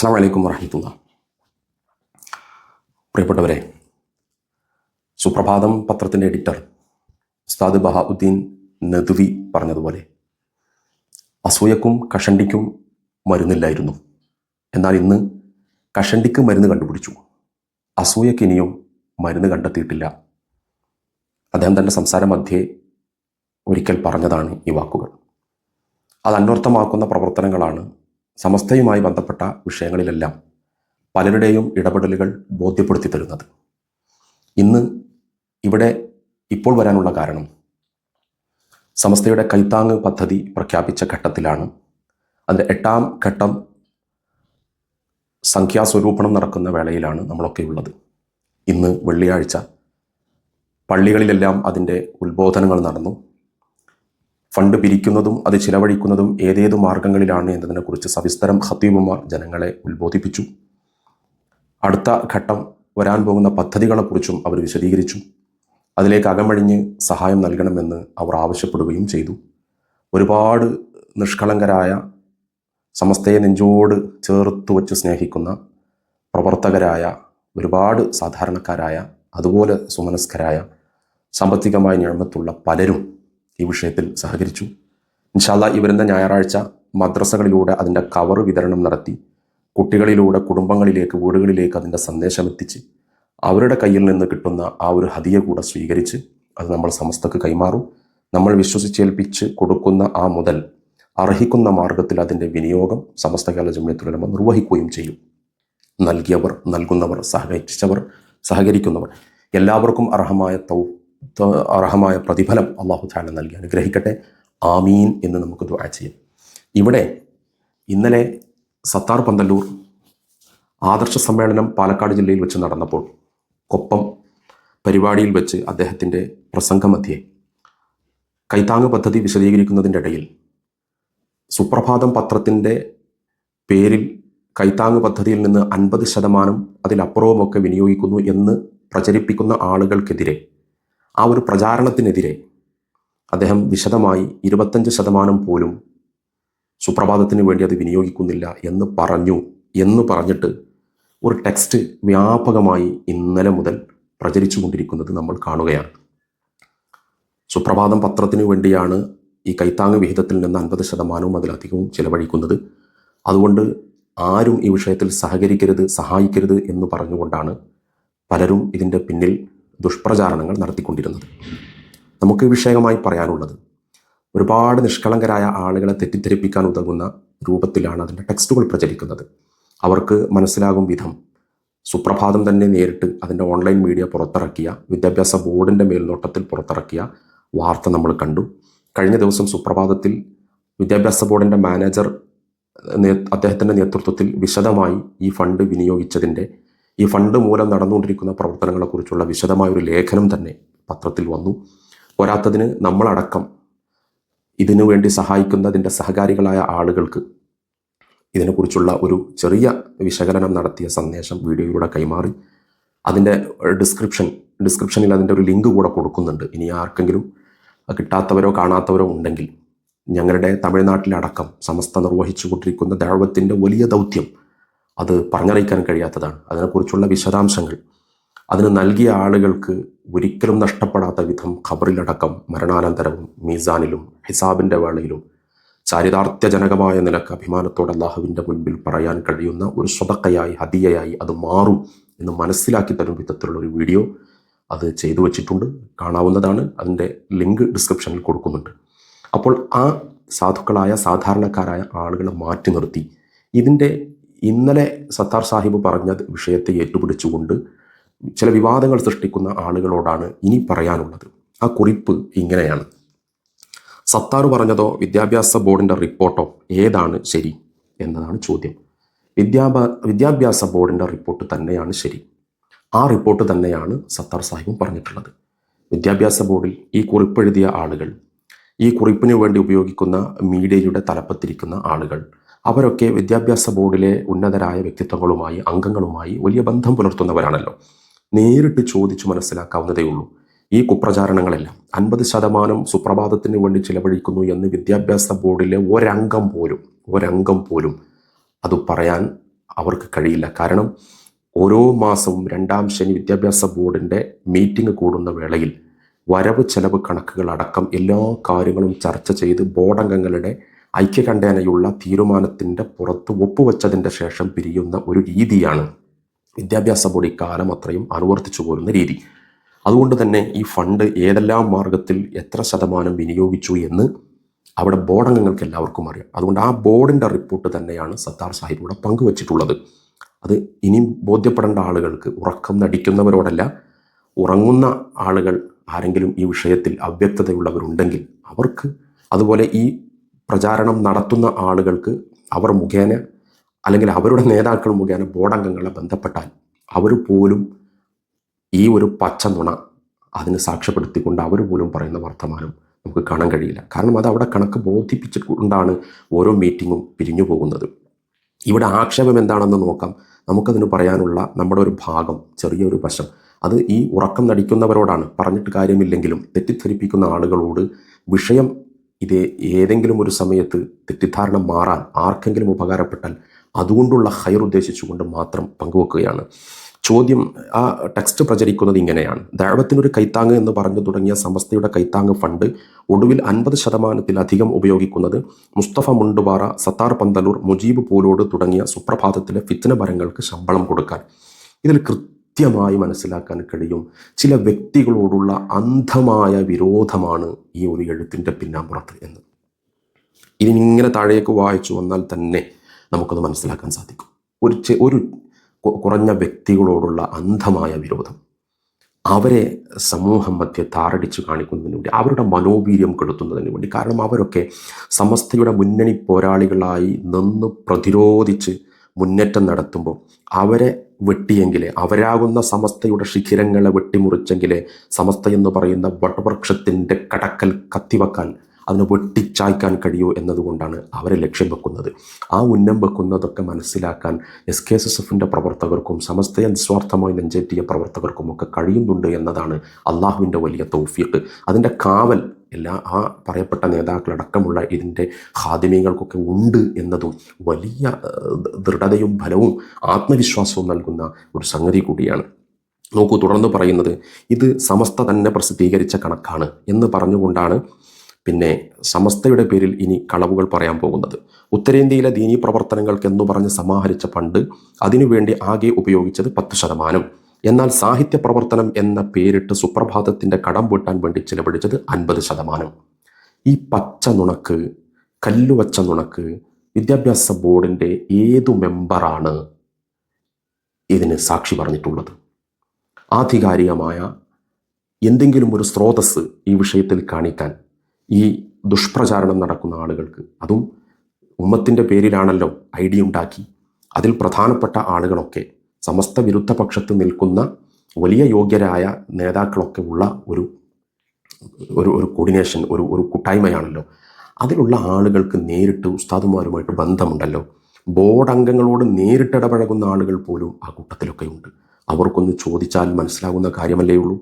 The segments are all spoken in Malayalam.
അസ്സാം വലൈക്കും വറഹമത്തുള്ള. പ്രിയപ്പെട്ടവരെ സുപ്രഭാതം പത്രത്തിന്റെ എഡിറ്റർ ഉസ്താദ് ബഹാഉദ്ദീൻ നദുവി പറഞ്ഞതുപോലെ അസൂയക്കും കഷണ്ടിക്കും മരുന്നില്ലായിരുന്നു. എന്നാൽ ഇന്ന് കഷണ്ടിക്ക് മരുന്ന് കണ്ടുപിടിച്ചു. അസൂയക്ക് ഇനിയും മരുന്ന് കണ്ടെത്തിയിട്ടില്ല. അദ്ദേഹം തന്റെ സംസാര മധ്യേ ഒരിക്കൽ പറഞ്ഞതാണ് ഈ വാക്കുകൾ. അത് അന്വർത്ഥമാക്കുന്ന പ്രവർത്തനങ്ങളാണ് സമസ്തയുമായി ബന്ധപ്പെട്ട വിഷയങ്ങളിലെല്ലാം പലരുടെയും ഇടപെടലുകൾ ബോധ്യപ്പെടുത്തി തരുന്നത്. ഇന്ന് ഇവിടെ ഇപ്പോൾ വരാനുള്ള കാരണം സമസ്തയുടെ കൈത്താങ് പദ്ധതി പ്രഖ്യാപിച്ച ഘട്ടത്തിലാണ്. അതിന്റെ എട്ടാം ഘട്ടം സംഖ്യാസ്വരൂപണം നടക്കുന്ന വേളയിലാണ് നമ്മളൊക്കെ ഉള്ളത്. ഇന്ന് വെള്ളിയാഴ്ച പള്ളികളിലെല്ലാം അതിന്റെ ഉത്ബോധനങ്ങൾ നടന്നു. ഫണ്ട് പിരിക്കുന്നതും അത് ചിലവഴിക്കുന്നതും ഏതേതു മാർഗങ്ങളിലാണ് എന്നതിനെക്കുറിച്ച് സവിസ്തരം ഖത്തീബുമാർ ജനങ്ങളെ ഉത്ബോധിപ്പിച്ചു. അടുത്ത ഘട്ടം വരാൻ പോകുന്ന പദ്ധതികളെക്കുറിച്ചും അവർ വിശദീകരിച്ചു. അതിലേക്ക് അകമഴിഞ്ഞ് സഹായം നൽകണമെന്ന് അവർ ആവശ്യപ്പെടുകയും ചെയ്തു. ഒരുപാട് നിഷ്കളങ്കരായ സമസ്തയെ നെഞ്ചോട് ചേർത്ത് വച്ച് സ്നേഹിക്കുന്ന പ്രവർത്തകരായ ഒരുപാട് സാധാരണക്കാരായ അതുപോലെ സുമനസ്കരായ സാമ്പത്തികമായ ഞാമത്തുള്ള പലരും ഈ വിഷയത്തിൽ സഹകരിച്ചു. ഇൻഷാല്ല ഈ ഞായറാഴ്ച മദ്രസകളിലൂടെ അതിന്റെ കവർ വിതരണം നടത്തി കുട്ടികളിലൂടെ കുടുംബങ്ങളിലേക്ക് വീടുകളിലേക്ക് അതിന്റെ സന്ദേശം എത്തിച്ച് അവരുടെ കയ്യിൽ നിന്ന് കിട്ടുന്ന ആ ഒരു ഹതിയ കൂടെ സ്വീകരിച്ച് അത് നമ്മൾ സമസ്തക്ക് കൈമാറും. നമ്മൾ വിശ്വസിച്ചേൽപ്പിച്ച് കൊടുക്കുന്ന ആ മുതൽ അർഹിക്കുന്ന മാർഗത്തിൽ അതിന്റെ വിനിയോഗം സമസ്ത കേരള ജമ്യത്തുലമ നിർവഹിക്കുകയും ചെയ്യും. നൽകിയവർ നൽകുന്നവർ സഹകരിച്ചവർ സഹകരിക്കുന്നവർ. എല്ലാവർക്കും അർഹമായ ത- അർഹമായ പ്രതിഫലം അള്ളാഹു താല നൽകി. അനുഗ്രഹിക്കട്ടെ. ആമീൻ എന്ന് നമുക്ക് ദുആ ചെയ്യാം. ഇവിടെ ഇന്നലെ സത്താർ പന്തല്ലൂർ ആദർശ സമ്മേളനം പാലക്കാട് ജില്ലയിൽ വെച്ച് നടന്നപ്പോൾ കൊപ്പം പരിപാടിയിൽ വെച്ച് അദ്ദേഹത്തിന്റെ പ്രസംഗമധ്യേ കൈത്താങ് പദ്ധതി വിശദീകരിക്കുന്നതിന്റെ ഇടയിൽ സുപ്രഭാതം പത്രത്തിന്റെ പേരിൽ കൈത്താങ് പദ്ധതിയിൽ നിന്ന് അൻപത് ശതമാനം അതിലപ്പുറവുമൊക്കെ വിനിയോഗിക്കുന്നു എന്ന് പ്രചരിപ്പിക്കുന്ന ആളുകൾക്കെതിരെ ആ ഒരു പ്രചാരണത്തിനെതിരെ അദ്ദേഹം വിശദമായി ഇരുപത്തഞ്ച് ശതമാനം പോലും സുപ്രഭാതത്തിന് വേണ്ടി അത് വിനിയോഗിക്കുന്നില്ല എന്ന് പറഞ്ഞു എന്ന് പറഞ്ഞിട്ട് ഒരു ടെക്സ്റ്റ് വ്യാപകമായി ഇന്നലെ മുതൽ പ്രചരിച്ചു കൊണ്ടിരിക്കുന്നത് നമ്മൾ കാണുകയാണ്. സുപ്രഭാതം പത്രത്തിനു വേണ്ടിയാണ് ഈ കൈത്താങ് വിഹിതത്തിൽ നിന്ന് അൻപത് ശതമാനവും അതിലധികവും ചിലവഴിക്കുന്നത്. അതുകൊണ്ട് ആരും ഈ വിഷയത്തിൽ സഹകരിക്കരുത് സഹായിക്കരുത് എന്ന് പറഞ്ഞുകൊണ്ടാണ് പലരും ഇതിന്റെ പിന്നിൽ ദുഷ്പ്രചാരണങ്ങൾ നടത്തിക്കൊണ്ടിരുന്നത്. നമുക്ക് വിഷയമായി പറയാനുള്ളത് ഒരുപാട് നിഷ്കളങ്കരായ ആളുകളെ തെറ്റിദ്ധരിപ്പിക്കാൻ ഉതകുന്ന രൂപത്തിലാണ് അതിന്റെ ടെക്സ്റ്റുകൾ പ്രചരിക്കുന്നത്. അവർക്ക് മനസ്സിലാകും വിധം സുപ്രഭാതം തന്നെ നേരിട്ട് അതിന്റെ ഓൺലൈൻ മീഡിയ പുറത്തിറക്കിയ വിദ്യാഭ്യാസ ബോർഡിന്റെ മേൽനോട്ടത്തിൽ പുറത്തിറക്കിയ വാർത്ത നമ്മൾ കണ്ടു. കഴിഞ്ഞ ദിവസം സുപ്രഭാതത്തിൽ വിദ്യാഭ്യാസ ബോർഡിന്റെ മാനേജർ അദ്ദേഹത്തിന്റെ നേതൃത്വത്തിൽ വിശദമായി ഈ ഫണ്ട് വിനിയോഗിച്ചതിന്റെ ഈ ഫണ്ട് മൂലം നടന്നുകൊണ്ടിരിക്കുന്ന പ്രവർത്തനങ്ങളെക്കുറിച്ചുള്ള വിശദമായ ഒരു ലേഖനം തന്നെ പത്രത്തിൽ വന്നു. പോരാത്തതിന് നമ്മളടക്കം ഇതിനു വേണ്ടി സഹായിക്കുന്നതിന്റെ സഹകാരികളായ ആളുകൾക്ക് ഇതിനെക്കുറിച്ചുള്ള ഒരു ചെറിയ വിശകലനം നടത്തിയ സന്ദേശം വീഡിയോയിലൂടെ കൈമാറി. അതിന്റെ ഡിസ്ക്രിപ്ഷൻ ഡിസ്ക്രിപ്ഷനിൽ അതിന്റെ ഒരു ലിങ്ക് കൂടെ കൊടുക്കുന്നുണ്ട്. ഇനി ആർക്കെങ്കിലും കിട്ടാത്തവരോ കാണാത്തവരോ ഉണ്ടെങ്കിൽ ഞങ്ങളുടെ തമിഴ്നാട്ടിലടക്കം സമസ്ത നിർവഹിച്ചുകൊണ്ടിരിക്കുന്ന ദൈവത്തിന്റെ വലിയ ദൗത്യം അത് പറഞ്ഞറിയിക്കാൻ കഴിയാത്തതാണ്. അതിനെക്കുറിച്ചുള്ള വിശദാംശങ്ങൾ. അതിന് നൽകിയ ആളുകൾക്ക് ഒരിക്കലും നഷ്ടപ്പെടാത്ത വിധം ഖബറിലടക്കം മരണാനന്തരവും മീസാനിലും ഹിസാബിന്റെ വേളയിലും ചാരിതാർത്ഥ്യജനകമായ നിലയ്ക്ക് അഭിമാനത്തോടെ അള്ളാഹുവിന്റെ മുൻപിൽ പറയാൻ കഴിയുന്ന ഒരു സ്വതക്കയായി ഹതിയയായി അത് മാറും എന്ന് മനസ്സിലാക്കി തരും വിധത്തിലുള്ള ഒരു വീഡിയോ അത് ചെയ്തു വച്ചിട്ടുണ്ട്. കാണാവുന്നതാണ്. അതിന്റെ ലിങ്ക് ഡിസ്ക്രിപ്ഷനിൽ കൊടുക്കുന്നുണ്ട്. അപ്പോൾ ആ സാധുക്കളായ സാധാരണക്കാരായ ആളുകളെ മാറ്റി നിർത്തി. ഇതിന്റെ ഇന്നലെ സത്താർ സാഹിബ് പറഞ്ഞ വിഷയത്തെ ഏറ്റുപിടിച്ചുകൊണ്ട് ചില വിവാദങ്ങൾ സൃഷ്ടിക്കുന്ന ആളുകളോടാണ് ഇനി പറയാനുള്ളത്. ആ കുറിപ്പ് ഇങ്ങനെയാണ്. സത്താർ പറഞ്ഞതോ വിദ്യാഭ്യാസ ബോർഡിന്റെ റിപ്പോർട്ടോ ഏതാണ് ശരി എന്നതാണ് ചോദ്യം. വിദ്യാഭ്യാ വിദ്യാഭ്യാസ ബോർഡിന്റെ റിപ്പോർട്ട് തന്നെയാണ് ശരി. ആ റിപ്പോർട്ട് തന്നെയാണ് സത്താർ സാഹിബും പറഞ്ഞിട്ടുള്ളത്. വിദ്യാഭ്യാസ ബോർഡിൽ ഈ കുറിപ്പ് എഴുതിയ ആളുകൾ ഈ കുറിപ്പിന് വേണ്ടി ഉപയോഗിക്കുന്ന മീഡിയയുടെ തലപ്പത്തിരിക്കുന്ന ആളുകൾ അവരൊക്കെ വിദ്യാഭ്യാസ ബോർഡിലെ ഉന്നതരായ വ്യക്തിത്വങ്ങളുമായി അംഗങ്ങളുമായി വലിയ ബന്ധം പുലർത്തുന്നവരാണല്ലോ. നേരിട്ട് ചോദിച്ചു മനസ്സിലാക്കാവുന്നതേ ഉള്ളൂ. ഈ കുപ്രചാരണങ്ങളെല്ലാം അൻപത് ശതമാനം സുപ്രഭാതത്തിന് വേണ്ടി ചിലവഴിക്കുന്നു എന്ന് വിദ്യാഭ്യാസ ബോർഡിലെ ഒരംഗം പോലും ഒരംഗം പോലും അത് പറയാൻ അവർക്ക് കഴിയില്ല. കാരണം ഓരോ മാസവും രണ്ടാം ശനി വിദ്യാഭ്യാസ ബോർഡിന്റെ മീറ്റിംഗ് കൂടുന്ന വേളയിൽ വരവ് ചെലവ് കണക്കുകൾ അടക്കം എല്ലാ കാര്യങ്ങളും ചർച്ച ചെയ്ത് ബോർഡംഗങ്ങളുടെ ഐക്യകണ്ഠേനയുള്ള തീരുമാനത്തിന്റെ പുറത്ത് ഒപ്പുവെച്ചതിന്റെ ശേഷം പിരിയുന്ന ഒരു രീതിയാണ് വിദ്യാഭ്യാസ ബോർഡ് ഇക്കാലം അത്രയും അനുവർത്തിച്ചു പോരുന്ന രീതി. അതുകൊണ്ട് തന്നെ ഈ ഫണ്ട് ഏതെല്ലാം മാർഗത്തിൽ എത്ര ശതമാനം വിനിയോഗിച്ചു എന്ന് അവിടെ ബോർഡംഗങ്ങൾക്ക് എല്ലാവർക്കും അറിയാം. അതുകൊണ്ട് ആ ബോർഡിന്റെ റിപ്പോർട്ട് തന്നെയാണ് സത്താർ സാഹിബ് ഇവിടെ പങ്കുവച്ചിട്ടുള്ളത്. അത് ഇനിയും ബോധ്യപ്പെടേണ്ട ആളുകൾക്ക് ഉറക്കം നടിക്കുന്നവരോടല്ല ഉറങ്ങുന്ന ആളുകൾ ആരെങ്കിലും ഈ വിഷയത്തിൽ അവ്യക്തതയുള്ളവരുണ്ടെങ്കിൽ അവർക്ക് അതുപോലെ ഈ പ്രചാരണം നടത്തുന്ന ആളുകൾക്ക് അവർ മുഖേന അല്ലെങ്കിൽ അവരുടെ നേതാക്കൾ മുഖേന ബോർഡംഗങ്ങളെ ബന്ധപ്പെട്ടാൽ അവർ പോലും ഈ ഒരു പച്ച നുണ അതിന് സാക്ഷ്യപ്പെടുത്തിക്കൊണ്ട് അവർ പോലും പറയുന്ന വർത്തമാനം നമുക്ക് കാണാൻ കഴിയില്ല. കാരണം അത് അവിടെ കണക്ക് ബോധിപ്പിച്ചുകൊണ്ടാണ് ഓരോ മീറ്റിങ്ങും പിരിഞ്ഞു പോകുന്നത്. ഇവിടെ ആക്ഷേപം എന്താണെന്ന് നോക്കാം. നമുക്കതിന് പറയാനുള്ള നമ്മുടെ ഒരു ഭാഗം ചെറിയൊരു വശം. അത് ഈ ഉറക്കം നടിക്കുന്നവരോടാണ് പറഞ്ഞിട്ട് കാര്യമില്ലെങ്കിലും തെറ്റിദ്ധരിപ്പിക്കുന്ന ആളുകളോട് വിഷയം ഇത് ഏതെങ്കിലും ഒരു സമയത്ത് തെറ്റിദ്ധാരണ മാറാൻ ആർക്കെങ്കിലും ഉപകാരപ്പെട്ടാൽ അതുകൊണ്ടുള്ള ഹയർ ഉദ്ദേശിച്ചുകൊണ്ട് മാത്രം പങ്കുവെക്കുകയാണ്. ചോദ്യം ആ ടെക്സ്റ്റ് പ്രചരിക്കുന്നത് ഇങ്ങനെയാണ്. ദൈവത്തിനൊരു കൈത്താങ്ങ് എന്ന് പറഞ്ഞു തുടങ്ങിയ സമസ്തയുടെ കൈത്താങ്ങ് ഫണ്ട് ഒടുവിൽ അൻപത് ശതമാനത്തിലധികം ഉപയോഗിക്കുന്നത് മുസ്തഫ മുണ്ടുപാറ സത്താർ പന്തലൂർ മുജീബ് പൂലോട് തുടങ്ങിയ സുപ്രഭാതത്തിലെ ഫിത്തന മരങ്ങൾക്ക് ശമ്പളം കൊടുക്കാൻ. ഇതിൽ കൃത്യമായി മനസ്സിലാക്കാൻ കഴിയും. ചില വ്യക്തികളോടുള്ള അന്ധമായ വിരോധമാണ് ഈ ഒരു എഴുത്തിന്റെ പിന്നാമ്പുറത്ത് എന്ന് ഇനി ഇതിനിങ്ങനെ താഴേക്ക് വായിച്ചു വന്നാൽ തന്നെ നമുക്കത് മനസ്സിലാക്കാൻ സാധിക്കും. ഒരു ഒരു കുറഞ്ഞ വ്യക്തികളോടുള്ള അന്ധമായ വിരോധം. അവരെ സമൂഹം മധ്യ താറടിച്ച് കാണിക്കുന്നതിന് വേണ്ടി അവരുടെ മനോവീര്യം കെടുത്തുന്നതിന് വേണ്ടി കാരണം അവരൊക്കെ സമസ്തയുടെ മുന്നണി പോരാളികളായി നിന്ന് പ്രതിരോധിച്ച് മുന്നേറ്റം നടത്തുമ്പോൾ അവരെ വെട്ടിയെങ്കിലേ അവരാകുന്ന സമസ്തയുടെ ശിഖിരങ്ങളെ വെട്ടിമുറിച്ചെങ്കിലേ സമസ്ത എന്ന് പറയുന്ന വടവൃക്ഷത്തിന്റെ കടക്കൽ കത്തിവെക്കാൻ അതിനെ വെട്ടിച്ചായ്ക്കാൻ കഴിയൂ എന്നതുകൊണ്ടാണ് അവരെ ലക്ഷ്യം വെക്കുന്നത്. ആ ഉന്നം വെക്കുന്നതൊക്കെ മനസ്സിലാക്കാൻ എസ് കെ എസ് എസ് എഫിന്റെ പ്രവർത്തകർക്കും സമസ്തയെ നിസ്വാർത്ഥമായി നെഞ്ചേറ്റിയ പ്രവർത്തകർക്കും ഒക്കെ കഴിയുന്നുണ്ട് എന്നതാണ് അള്ളാഹുവിന്റെ വലിയ തൗഫീഖ്. അതിന്റെ കാവൽ എല്ലാ ആ പറയപ്പെട്ട നേതാക്കളടക്കമുള്ള ഇതിന്റെ ഹാദിമീങ്ങൾക്കൊക്കെ ഉണ്ട് എന്നതും വലിയ ദൃഢതയും ഫലവും ആത്മവിശ്വാസവും നൽകുന്ന ഒരു സംഗതി കൂടിയാണ്. നോക്കൂ തുടർന്ന് പറയുന്നത് ഇത് സമസ്ത തന്നെ പ്രസിദ്ധീകരിച്ച കണക്കാണ് എന്ന് പറഞ്ഞുകൊണ്ടാണ് പിന്നെ സമസ്തയുടെ പേരിൽ ഇനി കളവുകൾ പറയാൻ പോകുന്നത്. ഉത്തരേന്ത്യയിലെ ദീനീ പ്രവർത്തനങ്ങൾക്ക് എന്ന് പറഞ്ഞ് സമാഹരിച്ച ഫണ്ട് അതിനുവേണ്ടി ആകെ ഉപയോഗിച്ചത് പത്ത് ശതമാനം. എന്നാൽ സാഹിത്യ പ്രവർത്തനം എന്ന പേരിട്ട് സുപ്രഭാതത്തിന്റെ കടം വീട്ടാൻ വേണ്ടി ചിലവഴിച്ചത് അൻപത് ശതമാനം. ഈ പച്ച നുണക്ക് കല്ലുവച്ച നുണക്ക് വിദ്യാഭ്യാസ ബോർഡിന്റെ ഏതു മെമ്പറാണ് ഇതിന് സാക്ഷി പറഞ്ഞിട്ടുള്ളത്? ആധികാരികമായ എന്തെങ്കിലും ഒരു സ്രോതസ് ഈ വിഷയത്തിൽ കാണിക്കാൻ ഈ ദുഷ്പ്രചാരണം നടക്കുന്ന ആളുകൾക്ക് അതും ഉമ്മത്തിന്റെ പേരിലാണല്ലോ ഐ ഡി ഉണ്ടാക്കി. അതിൽ പ്രധാനപ്പെട്ട ആളുകളൊക്കെ സമസ്ത വിരുദ്ധ പക്ഷത്ത് നിൽക്കുന്ന വലിയ യോഗ്യരായ നേതാക്കളൊക്കെ ഉള്ള ഒരു ഒരു ഒരു കോർഡിനേഷൻ ഒരു ഒരു കൂട്ടായ്മയാണല്ലോ. അതിലുള്ള ആളുകൾക്ക് നേരിട്ട് ഉസ്താദുമാരുമായിട്ട് ബന്ധമുണ്ടല്ലോ. ബോർഡ് അംഗങ്ങളോട് നേരിട്ട് ഇടപഴകുന്ന ആളുകൾ പോലും ആ കൂട്ടത്തിലൊക്കെ ഉണ്ട്. അവർക്കൊന്ന് ചോദിച്ചാൽ മനസ്സിലാകുന്ന കാര്യമല്ലേ ഉള്ളൂ.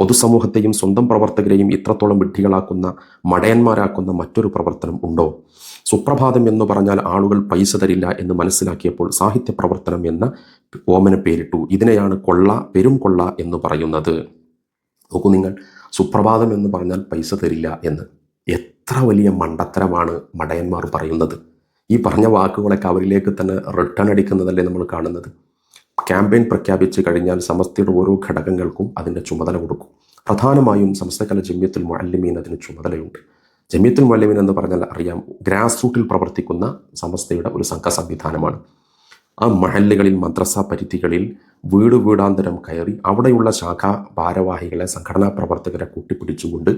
പൊതുസമൂഹത്തെയും സ്വന്തം പ്രവർത്തകരെയും ഇത്രത്തോളം വിഡ്ഢികളാക്കുന്ന മടയന്മാരാക്കുന്ന മറ്റൊരു പ്രവർത്തനം ഉണ്ടോ? സുപ്രഭാതം എന്ന് പറഞ്ഞാൽ ആളുകൾ പൈസ തരില്ല എന്ന് മനസ്സിലാക്കിയപ്പോൾ സാഹിത്യ പ്രവർത്തനം എന്ന ഓമന പേരിട്ടു. ഇതിനെയാണ് കൊള്ള പെരും കൊള്ള എന്ന് പറയുന്നത്. നോക്കൂ നിങ്ങൾ സുപ്രഭാതം എന്ന് പറഞ്ഞാൽ പൈസ തരില്ല എന്ന്. എത്ര വലിയ മണ്ടത്തരമാണ് മടയന്മാർ പറയുന്നത്. ഈ പറഞ്ഞ വാക്കുകളൊക്കെ അവരിലേക്ക് തന്നെ റിട്ടേൺ അടിക്കുന്നതല്ലേ നമ്മൾ കാണുന്നത്. ക്യാമ്പയിൻ പ്രഖ്യാപിച്ചു കഴിഞ്ഞാൽ സമസ്തയുടെ ഓരോ ഘടകങ്ങൾക്കും അതിന്റെ ചുമതല കൊടുക്കും. പ്രധാനമായും സമസ്തകല ജമ്യത്തിൽ മുഅല്ലിമീൻ അതിന് ചുമതലയുണ്ട്. ജമ്യത്തുൽ മുഅല്ലിമീൻ എന്ന് പറഞ്ഞാൽ അറിയാം ഗ്രാസ് റൂട്ടിൽ പ്രവർത്തിക്കുന്ന സമസ്തയുടെ ഒരു സംഘ സംവിധാനമാണ് ആ മഹല്ലുകളിൽ മദ്രസ പരിധികളിൽ വീട് വീടാന്തരം കയറി അവിടെയുള്ള ശാഖാ ഭാരവാഹികളെ സംഘടനാ പ്രവർത്തകരെ കൂട്ടിപ്പിടിച്ചുകൊണ്ട്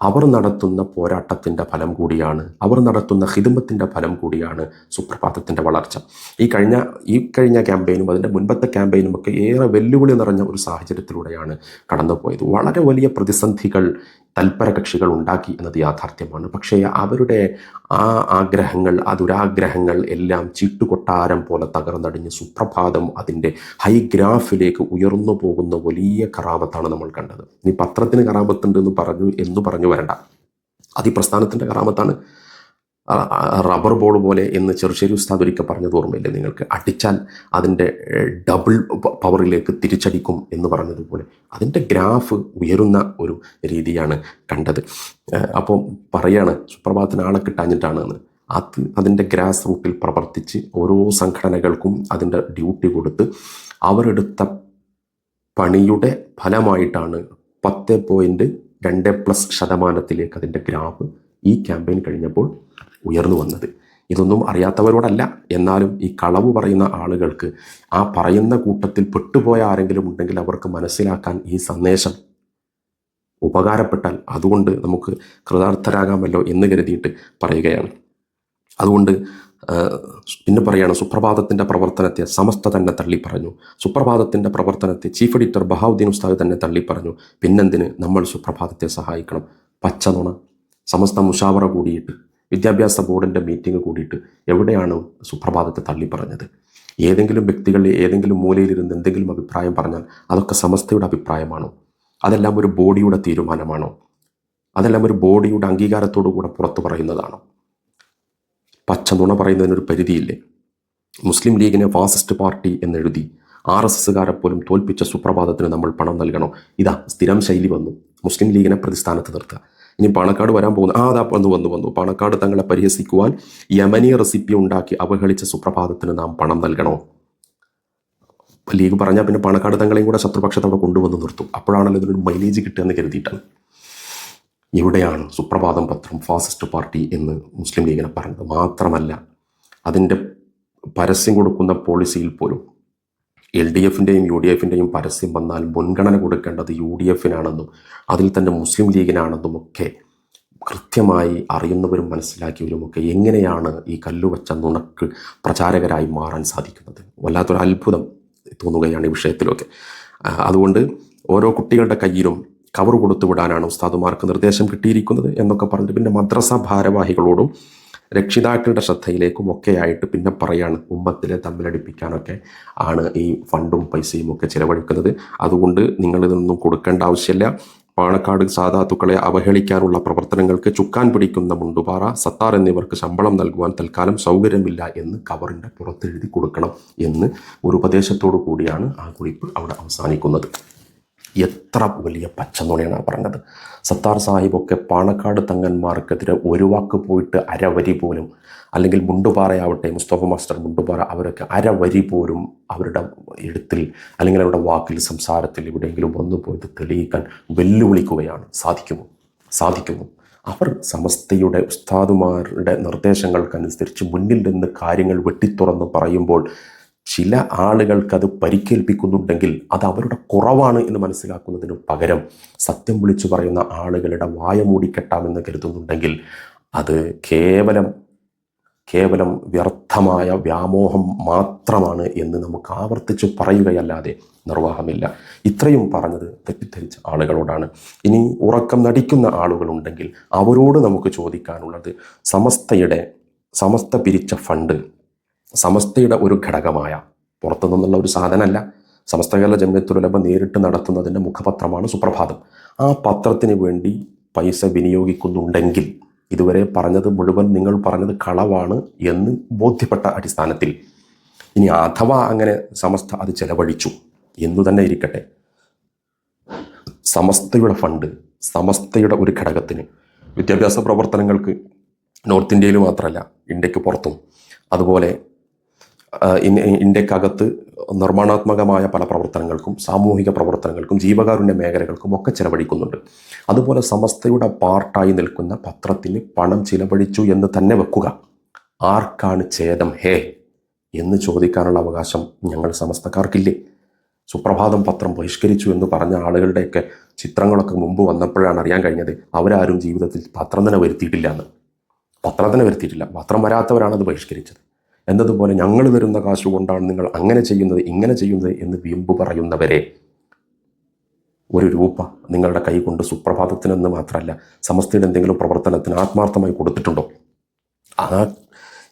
അവർ നടത്തുന്ന പോരാട്ടത്തിന്റെ ഫലം കൂടിയാണ് അവർ നടത്തുന്ന ഹിതുമത്തിന്റെ ഫലം കൂടിയാണ് സുപ്രഭാതത്തിന്റെ വളർച്ച. ഈ കഴിഞ്ഞ ഈ കഴിഞ്ഞ ക്യാമ്പയിനും അതിന്റെ മുൻപത്തെ ക്യാമ്പയിനും ഒക്കെ ഏറെ വെല്ലുവിളി നിറഞ്ഞ ഒരു സാഹചര്യത്തിലൂടെയാണ് കടന്നുപോയത്. വളരെ വലിയ പ്രതിസന്ധികൾ തൽപര കക്ഷികൾ ഉണ്ടാക്കി എന്നത് യാഥാർത്ഥ്യമാണ്. പക്ഷേ അവരുടെ ആ ആഗ്രഹങ്ങൾ ആ ദുരാഗ്രഹങ്ങൾ എല്ലാം ചീട്ടുകൊട്ടാരം പോലെ തകർന്നടിഞ്ഞ് സുപ്രഭാതം അതിന്റെ ഹൈ ഗ്രാഫിലേക്ക് ഉയർന്നു പോകുന്ന വലിയ കറാമത്താണ് നമ്മൾ കണ്ടത്. ഇനി പത്രത്തിന് കറാമത്തുണ്ട് എന്ന് പറഞ്ഞു എന്ന് പറഞ്ഞു വരണ്ട. അത് ഈ പ്രസ്ഥാനത്തിന്റെ കറാമത്താണ് റബ്ബർ ബോൾ പോലെ എന്ന് ചെറുശ്ശേരി ഉസ്താദ് ഒരിക്കൽ പറഞ്ഞത് ഓർമ്മയില്ലേ? നിങ്ങൾക്ക് അടിച്ചാൽ അതിന്റെ ഡബിൾ പവറിലേക്ക് തിരിച്ചടിക്കും എന്ന് പറഞ്ഞതുപോലെ. അതിന്റെ ഗ്രാഫ് ഉയരുന്ന ഒരു രീതിയാണ് കണ്ടത്. അപ്പോൾ പറയാണ് സുപ്രഭാതത്തിന് ആളെ കിട്ടാഞ്ഞിട്ടാണ് എന്ന് അത് അതിന്റെ ഗ്രാസ് റൂട്ടിൽ പ്രവർത്തിച്ച് ഓരോ സംഘടനകൾക്കും അതിന്റെ ഡ്യൂട്ടി കൊടുത്ത് അവരെടുത്ത പണിയുടെ ഫലമായിട്ടാണ് പത്ത് പോയിന്റ് രണ്ട് പ്ലസ് ശതമാനത്തിലേക്ക് അതിന്റെ ഗ്രാഫ് ഈ ക്യാമ്പയിൻ കഴിഞ്ഞപ്പോൾ ഉയർന്നു വന്നത്. ഇതൊന്നും അറിയാത്തവരോടല്ല എന്നാലും ഈ കളവ് പറയുന്ന ആളുകൾക്ക് ആ പറയുന്ന കൂട്ടത്തിൽ പെട്ടുപോയ ആരെങ്കിലും ഉണ്ടെങ്കിൽ അവർക്ക് മനസ്സിലാക്കാൻ ഈ സന്ദേശം ഉപകാരപ്പെട്ടാൽ അതുകൊണ്ട് നമുക്ക് കൃതാർത്ഥരാകാമല്ലോ എന്ന് കരുതിയിട്ട് പറയുകയാണ്. അതുകൊണ്ട് പിന്നെ പറയുകയാണ് സുപ്രഭാതത്തിന്റെ പ്രവർത്തനത്തെ സമസ്ത തന്നെ തള്ളി പറഞ്ഞു. സുപ്രഭാതത്തിന്റെ പ്രവർത്തനത്തെ ചീഫ് എഡിറ്റർ ബഹാവുദ്ദീൻ ഉസ്താദ് തന്നെ തള്ളി പറഞ്ഞു. പിന്നെന്തിന് നമ്മൾ സുപ്രഭാതത്തെ സഹായിക്കണം? പച്ച നുണ സമസ്ത മുഷാവറ കൂടിയിട്ട് വിദ്യാഭ്യാസ ബോർഡിന്റെ മീറ്റിംഗ് കൂടിയിട്ട് എവിടെയാണ് സുപ്രഭാതത്തെ തള്ളി പറഞ്ഞത്? ഏതെങ്കിലും വ്യക്തികളിൽ ഏതെങ്കിലും മൂലയിലിരുന്ന് എന്തെങ്കിലും അഭിപ്രായം പറഞ്ഞാൽ അതൊക്കെ സമസ്തയുടെ അഭിപ്രായമാണോ? അതെല്ലാം ഒരു ബോഡിയുടെ തീരുമാനമാണോ? അതെല്ലാം ഒരു ബോഡിയുടെ അംഗീകാരത്തോടു കൂടെ പുറത്തു പറയുന്നതാണോ? പച്ച നുണ പറയുന്നതിനൊരു പരിധിയില്ലേ? മുസ്ലിം ലീഗിനെ ഫാസിസ്റ്റ് പാർട്ടി എന്നെഴുതി ആർ എസ് എസ്സുകാരെ പോലും തോൽപ്പിച്ച സുപ്രഭാതത്തിന് നമ്മൾ പണം നൽകണം. ഇതാ സ്ഥിരം ശൈലി വന്നു. മുസ്ലിം ലീഗിനെ പ്രതിസ്ഥാനത്ത് നിർത്തുക. ഇനി പാണക്കാട് വരാൻ പോകുന്നു ആ അതാ വന്നു വന്നു വന്നു. പാണക്കാട് തങ്ങളെ പരിഹസിക്കുവാൻ യമനി റെസിപ്പി ഉണ്ടാക്കി അവഹേളിച്ച സുപ്രഭാതത്തിന് നാം പണം നൽകണോ? ലീഗ് പറഞ്ഞാൽ പിന്നെ പാണക്കാട് തങ്ങളെയും കൂടെ ശത്രുപക്ഷത്ത് കൊണ്ടുവന്ന് നിർത്തും. അപ്പോഴാണല്ലോ ഇതിനൊരു മൈലേജ് കിട്ടുക എന്ന് കരുതിയിട്ടാണ്. എവിടെയാണ് സുപ്രഭാതം പത്രം ഫാസിസ്റ്റ് പാർട്ടി എന്ന് മുസ്ലിം ലീഗിനെ പറഞ്ഞത് മാത്രമല്ല അതിന്റെ പരസ്യം കൊടുക്കുന്ന പോളിസിയിൽ പോലും എൽ ഡി എഫിന്റെയും യു ഡി എഫിന്റെയും പരസ്യം വന്നാൽ മുൻഗണന കൊടുക്കേണ്ടത് യു ഡി എഫിനാണെന്നും അതിൽ തന്നെ മുസ്ലിം ലീഗിനാണെന്നും ഒക്കെ കൃത്യമായി അറിയുന്നവരും മനസ്സിലാക്കിയവരുമൊക്കെ എങ്ങനെയാണ് ഈ കല്ലുവച്ച നുണക്ക് പ്രചാരകരായി മാറാൻ സാധിക്കുന്നത്? വല്ലാത്തൊരു അത്ഭുതം തോന്നുകയാണ് ഈ വിഷയത്തിലൊക്കെ. അതുകൊണ്ട് ഓരോ കുട്ടികളുടെ കയ്യിലും കവർ കൊടുത്തു വിടാനാണ് ഉസ്താദുമാർക്ക് നിർദ്ദേശം കിട്ടിയിരിക്കുന്നത് എന്നൊക്കെ പറഞ്ഞിട്ട് പിന്നെ മദ്രസ ഭാരവാഹികളോടും രക്ഷിതാക്കളുടെ ശ്രദ്ധയിലേക്കും ഒക്കെ ആയിട്ട് പിന്നെ പറയാണ് ഉമ്മത്തിലെ തമ്മിലടിപ്പിക്കാനൊക്കെ ആണ് ഈ ഫണ്ടും പൈസയും ഒക്കെ ചിലവഴിക്കുന്നത്. അതുകൊണ്ട് നിങ്ങളിതൊന്നും കൊടുക്കേണ്ട ആവശ്യമില്ല. പാണക്കാട് സാധാത്തുക്കളെ അവഹേളിക്കാനുള്ള പ്രവർത്തനങ്ങൾക്ക് ചുക്കാൻ പിടിക്കുന്ന മുണ്ടുപാറ സത്താർ എന്നിവർക്ക് ശമ്പളം നൽകുവാൻ തൽക്കാലം സൗകര്യമില്ല എന്ന് കവറിന്റെ പുറത്തെഴുതി കൊടുക്കണം എന്ന് ഒരു ഉപദേശത്തോടു കൂടിയാണ് ആ കുറിപ്പ് അവിടെ അവസാനിക്കുന്നത്. എത്ര വലിയ പച്ചനുണയാണ് പറഞ്ഞത്. സത്താർ സാഹിബൊക്കെ പാണക്കാട് തങ്ങന്മാർക്കെതിരെ ഒരു വാക്ക് പോയിട്ട് അരവരി പോലും അല്ലെങ്കിൽ മുണ്ടുപാറയാവട്ടെ മുസ്തഫ മാസ്റ്റർ മുണ്ടുപാറ അവരൊക്കെ അരവരി പോലും അവരുടെ എഴുത്തിൽ അല്ലെങ്കിൽ അവരുടെ വാക്കിൽ സംസാരത്തിൽ എവിടെയെങ്കിലും വന്നു പോയത് തെളിയിക്കാൻ വെല്ലുവിളിക്കുകയാണ്. സാധിക്കുമോ? സാധിക്കുമോ? അവർ സമസ്തയുടെ ഉസ്താദുമാരുടെ നിർദ്ദേശങ്ങൾക്കനുസരിച്ച് മുന്നിൽ നിന്ന് കാര്യങ്ങൾ വെട്ടിത്തുറന്ന് പറയുമ്പോൾ ചില ആളുകൾക്കത് പരിക്കേൽപ്പിക്കുന്നുണ്ടെങ്കിൽ അത് അവരുടെ കുറവാണ് എന്ന് മനസ്സിലാക്കുന്നതിന് പകരം സത്യം വിളിച്ചു പറയുന്ന ആളുകളുടെ വായ മൂടിക്കെട്ടാമെന്ന് കരുതുന്നുണ്ടെങ്കിൽ അത് കേവലം കേവലം വ്യർത്ഥമായ വ്യാമോഹം മാത്രമാണ് എന്ന് നമുക്ക് ആവർത്തിച്ച് പറയുകയല്ലാതെ നിർവാഹമില്ല. ഇത്രയും പറഞ്ഞത് തെറ്റിദ്ധരിച്ച ആളുകളോടാണ്. ഇനി ഉറക്കം നടിക്കുന്ന ആളുകളുണ്ടെങ്കിൽ അവരോട് നമുക്ക് ചോദിക്കാനുള്ളത് സമസ്തയുടെ സമസ്ത പിരിച്ച ഫണ്ട് സമസ്തയുടെ ഒരു ഘടകമായ പുറത്തു നിന്നുള്ള ഒരു സാധനമല്ല. സമസ്ത കേരള ജമ്യത്തുലമ നേരിട്ട് നടത്തുന്നതിന്റെ മുഖപത്രമാണ് സുപ്രഭാതം. ആ പത്രത്തിന് വേണ്ടി പൈസ വിനിയോഗിക്കുന്നുണ്ടെങ്കിൽ ഇതുവരെ പറഞ്ഞത് മുഴുവൻ നിങ്ങൾ പറഞ്ഞത് കളവാണ് എന്ന് ബോധ്യപ്പെട്ട അടിസ്ഥാനത്തിൽ. ഇനി അഥവാ അങ്ങനെ സമസ്ത അത് ചെലവഴിച്ചു എന്നു തന്നെ ഇരിക്കട്ടെ. സമസ്തയുടെ ഫണ്ട് സമസ്തയുടെ ഒരു ഘടകത്തിന് വിദ്യാഭ്യാസ പ്രവർത്തനങ്ങൾക്ക് നോർത്ത് ഇന്ത്യയിൽ മാത്രമല്ല ഇന്ത്യയ്ക്ക് പുറത്തും. അതുപോലെ ഇന്ത്യക്കകത്ത് നിർമ്മാണാത്മകമായ പല പ്രവർത്തനങ്ങൾക്കും സാമൂഹിക പ്രവർത്തനങ്ങൾക്കും ജീവകാരുണ്യ മേഖലകൾക്കും ഒക്കെ ചിലവഴിക്കുന്നുണ്ട്. അതുപോലെ സമസ്തയുടെ പാർട്ടായി നിൽക്കുന്ന പത്രത്തിന് പണം ചിലവഴിച്ചു എന്ന് തന്നെ വെക്കുക. ആർക്കാണ് ഛേദം ഹേ എന്ന് ചോദിക്കാനുള്ള അവകാശം ഞങ്ങൾ സമസ്തക്കാർക്കില്ലേ? സുപ്രഭാതം പത്രം ബഹിഷ്കരിച്ചു എന്ന് പറഞ്ഞ ആളുകളുടെയൊക്കെ ചിത്രങ്ങളൊക്കെ മുമ്പ് വന്നപ്പോഴാണ് അറിയാൻ കഴിഞ്ഞത് അവരാരും ജീവിതത്തിൽ പത്രം തന്നെ വരുത്തിയിട്ടില്ല എന്ന്. പത്രം തന്നെ വരുത്തിയിട്ടില്ല. പത്രം വരാത്തവരാണ് അത് ബഹിഷ്കരിച്ചത്. എന്നതുപോലെ ഞങ്ങൾ തരുന്ന കാശ് കൊണ്ടാണ് നിങ്ങൾ അങ്ങനെ ചെയ്യുന്നത് ഇങ്ങനെ ചെയ്യുന്നത് എന്ന് വീമ്പ് പറയുന്നവരെ ഒരു രൂപ നിങ്ങളുടെ കൈ കൊണ്ട് സുപ്രഭാതത്തിനെന്ന് മാത്രമല്ല സമസ്തയുടെ എന്തെങ്കിലും പ്രവർത്തനത്തിന് ആത്മാർത്ഥമായി കൊടുത്തിട്ടുണ്ടോ? ആ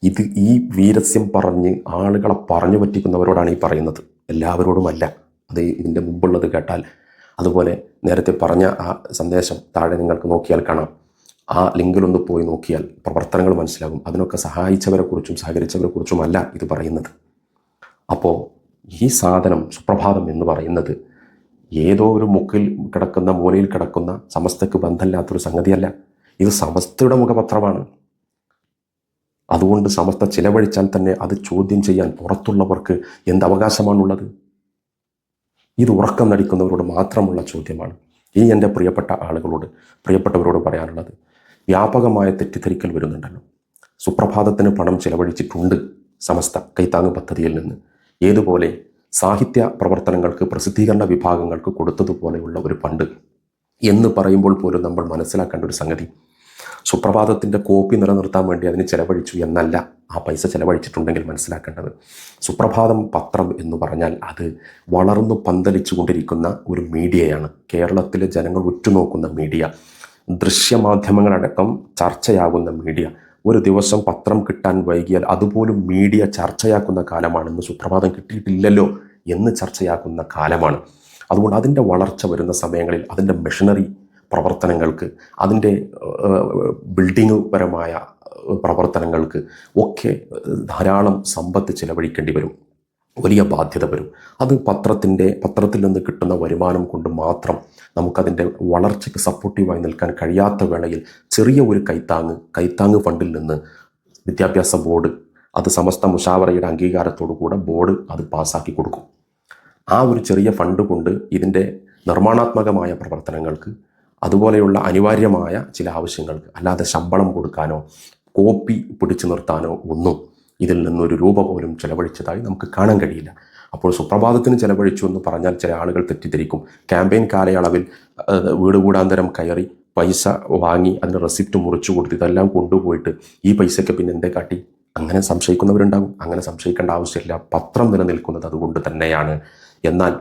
ഇത് ഈ വീരസ്യം പറഞ്ഞ് ആളുകളെ പറഞ്ഞു പറ്റിക്കുന്നവരോടാണ് ഈ പറയുന്നത്. എല്ലാവരോടുമല്ല. അത് ഇതിന്റെ മുമ്പുള്ളത് കേട്ടാൽ അതുപോലെ നേരത്തെ പറഞ്ഞ ആ സന്ദേശം താഴെ നിങ്ങൾക്ക് നോക്കിയാൽ കാണാം. ആ ലിങ്കിലൊന്ന് പോയി നോക്കിയാൽ പ്രവർത്തനങ്ങൾ മനസ്സിലാകും. അതിനൊക്കെ സഹായിച്ചവരെക്കുറിച്ചും കുറിച്ചും സഹകരിച്ചവരെ കുറിച്ചുമല്ല ഇത് പറയുന്നത്. അപ്പോൾ ഈ സാധനം സുപ്രഭാതം എന്ന് പറയുന്നത് ഏതോ ഒരു മുക്കിൽ കിടക്കുന്ന മൂലയിൽ കിടക്കുന്ന സമസ്തക്ക് ബന്ധമില്ലാത്തൊരു സംഗതിയല്ല. ഇത് സമസ്തയുടെ മുഖപത്രമാണ്. അതുകൊണ്ട് സമസ്ത ചിലവഴിച്ചാൽ തന്നെ അത് ചോദ്യം ചെയ്യാൻ പുറത്തുള്ളവർക്ക് എന്ത് അവകാശമാണുള്ളത്? ഇത് ഉറക്കം നടിക്കുന്നവരോട് മാത്രമുള്ള ചോദ്യമാണ്. ഇനി എന്റെ പ്രിയപ്പെട്ട ആളുകളോട് പ്രിയപ്പെട്ടവരോട് പറയാനുള്ളത് വ്യാപകമായ തെറ്റിദ്ധരിക്കൽ വരുന്നുണ്ടല്ലോ. സുപ്രഭാതത്തിന് പണം ചെലവഴിച്ചിട്ടുണ്ട് സമസ്ത കൈത്താങ് പദ്ധതിയിൽ നിന്ന്. ഏതുപോലെ സാഹിത്യ പ്രവർത്തനങ്ങൾക്ക് പ്രസിദ്ധീകരണ വിഭാഗങ്ങൾക്ക് കൊടുത്തതുപോലെയുള്ള ഒരു പണ്ട് എന്ന് പറയുമ്പോൾ പോലും നമ്മൾ മനസ്സിലാക്കേണ്ട ഒരു സംഗതി. സുപ്രഭാതത്തിന്റെ കോപ്പി നിലനിർത്താൻ വേണ്ടി അതിന് ചെലവഴിച്ചു എന്നല്ല ആ പൈസ ചെലവഴിച്ചിട്ടുണ്ടെങ്കിൽ മനസ്സിലാക്കേണ്ടത്. സുപ്രഭാതം പത്രം എന്ന് പറഞ്ഞാൽ അത് വളർന്നു പന്തലിച്ചു കൊണ്ടിരിക്കുന്ന ഒരു മീഡിയയാണ്. കേരളത്തിലെ ജനങ്ങൾ ഉറ്റുനോക്കുന്ന മീഡിയ. ദൃശ്യമാധ്യമങ്ങളടക്കം ചർച്ചയാകുന്ന മീഡിയ. ഒരു ദിവസം പത്രം കിട്ടാൻ വൈകിയാൽ അതുപോലും മീഡിയ ചർച്ചയാക്കുന്ന കാലമാണെന്ന് സുപ്രഭാതം കിട്ടിയിട്ടില്ലല്ലോ എന്ന് ചർച്ചയാക്കുന്ന കാലമാണ്. അതുകൊണ്ട് അതിന്റെ വളർച്ച വരുന്ന സമയങ്ങളിൽ അതിന്റെ മെഷീനറി പ്രവർത്തനങ്ങൾക്ക് അതിന്റെ ബിൽഡിംഗ് പരമായ പ്രവർത്തനങ്ങൾക്ക് ഒക്കെ ധാരാളം സമ്പത്ത് ചിലവഴിക്കേണ്ടി വരും. വലിയ ബാധ്യത വരും. അത് പത്രത്തിന്റെ പത്രത്തിൽ നിന്ന് കിട്ടുന്ന വരുമാനം കൊണ്ട് മാത്രം നമുക്കതിന്റെ വളർച്ചയ്ക്ക് സപ്പോർട്ടീവായി നിൽക്കാൻ കഴിയാത്ത വേളയിൽ ചെറിയ ഒരു കൈത്താങ്ങ് കൈത്താങ് ഫണ്ടിൽ നിന്ന് വിദ്യാഭ്യാസ ബോർഡ് അത് സമസ്ത മുഷാവറയുടെ അംഗീകാരത്തോടു കൂടെ ബോർഡ് അത് പാസ്സാക്കി കൊടുക്കും. ആ ഒരു ചെറിയ ഫണ്ട് കൊണ്ട് ഇതിന്റെ നിർമ്മാണാത്മകമായ പ്രവർത്തനങ്ങൾക്ക് അതുപോലെയുള്ള അനിവാര്യമായ ചില ആവശ്യങ്ങൾക്ക് അല്ലാതെ ശമ്പളം കൊടുക്കാനോ കോപ്പി പിടിച്ചു നിർത്താനോ ഒന്നും ഇതിൽ നിന്നൊരു രൂപ പോലും ചെലവഴിച്ചതായി നമുക്ക് കാണാൻ കഴിയില്ല. അപ്പോൾ സുപ്രഭാതത്തിന് ചെലവഴിച്ചു എന്ന് പറഞ്ഞാൽ ചില ആളുകൾ തെറ്റിദ്ധരിക്കും. ക്യാമ്പയിൻ കാലയളവിൽ വീട് കൂടാന്തരം കയറി പൈസ വാങ്ങി അതിന് റെസിപ്റ്റ് മുറിച്ചു കൊടുത്ത് ഇതെല്ലാം കൊണ്ടുപോയിട്ട് ഈ പൈസയ്ക്ക് പിന്നെ എന്തേ കാട്ടി? അങ്ങനെ സംശയിക്കുന്നവരുണ്ടാകും. അങ്ങനെ സംശയിക്കേണ്ട ആവശ്യമില്ല. പത്രം നിലനിൽക്കുന്നത് അതുകൊണ്ട് തന്നെയാണ്. എന്നാൽ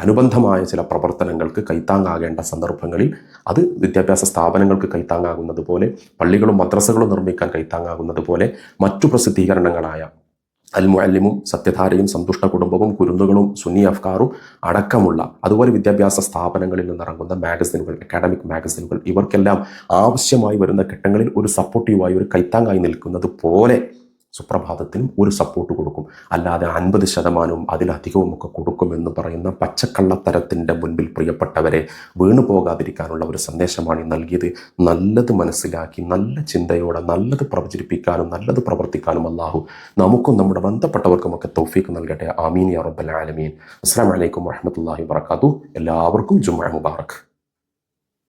അനുബന്ധമായ ചില പ്രവർത്തനങ്ങൾക്ക് കൈത്താങ്ങാകേണ്ട സന്ദർഭങ്ങളിൽ അത് വിദ്യാഭ്യാസ സ്ഥാപനങ്ങൾക്ക് കൈത്താങ്ങാകുന്നത് പോലെ പള്ളികളും മദ്രസകളും നിർമ്മിക്കാൻ കൈത്താങ്ങാകുന്നത് പോലെ മറ്റു പ്രസിദ്ധീകരണങ്ങളായ അൽ മുഅല്ലിമും സത്യധാരയും സന്തുഷ്ട കുടുംബവും കുരുന്നുകളും സുന്നി അഫ്കാറും അടക്കമുള്ള അതുപോലെ വിദ്യാഭ്യാസ സ്ഥാപനങ്ങളിൽ നിന്നിറങ്ങുന്ന മാഗസിനുകൾ അക്കാഡമിക് മാഗസിനുകൾ ഇവർക്കെല്ലാം ആവശ്യമായി വരുന്ന ഘട്ടങ്ങളിൽ ഒരു സപ്പോർട്ടീവായി ഒരു കൈത്താങ്ങായി നിൽക്കുന്നത് പോലെ സുപ്രഭാതത്തിനും ഒരു സപ്പോർട്ട് കൊടുക്കും. അല്ലാതെ അൻപത് ശതമാനവും അതിലധികവും ഒക്കെ കൊടുക്കുമെന്ന് പറയുന്ന പച്ചക്കള്ളത്തരത്തിന്റെ മുൻപിൽ പ്രിയപ്പെട്ടവരെ വീണു പോകാതിരിക്കാനുള്ള ഒരു സന്ദേശമാണ് നൽകിയത്. നല്ലത് മനസ്സിലാക്കി നല്ല ചിന്തയോടെ നല്ലത് പ്രചരിപ്പിക്കാനും നല്ലത് പ്രവർത്തിക്കാനും അല്ലാഹു നമുക്കും നമ്മുടെ ബന്ധപ്പെട്ടവർക്കുമൊക്കെ തൗഫീക്ക് നൽകട്ടെ. ആമീൻ യാ റബ്ബൽ ആലമീൻ. അസ്സാം വലൈക്കും വറഹമത്തല്ലാഹി വർക്കാത്തു എല്ലാവർക്കും ജുമാ മുബാറക്.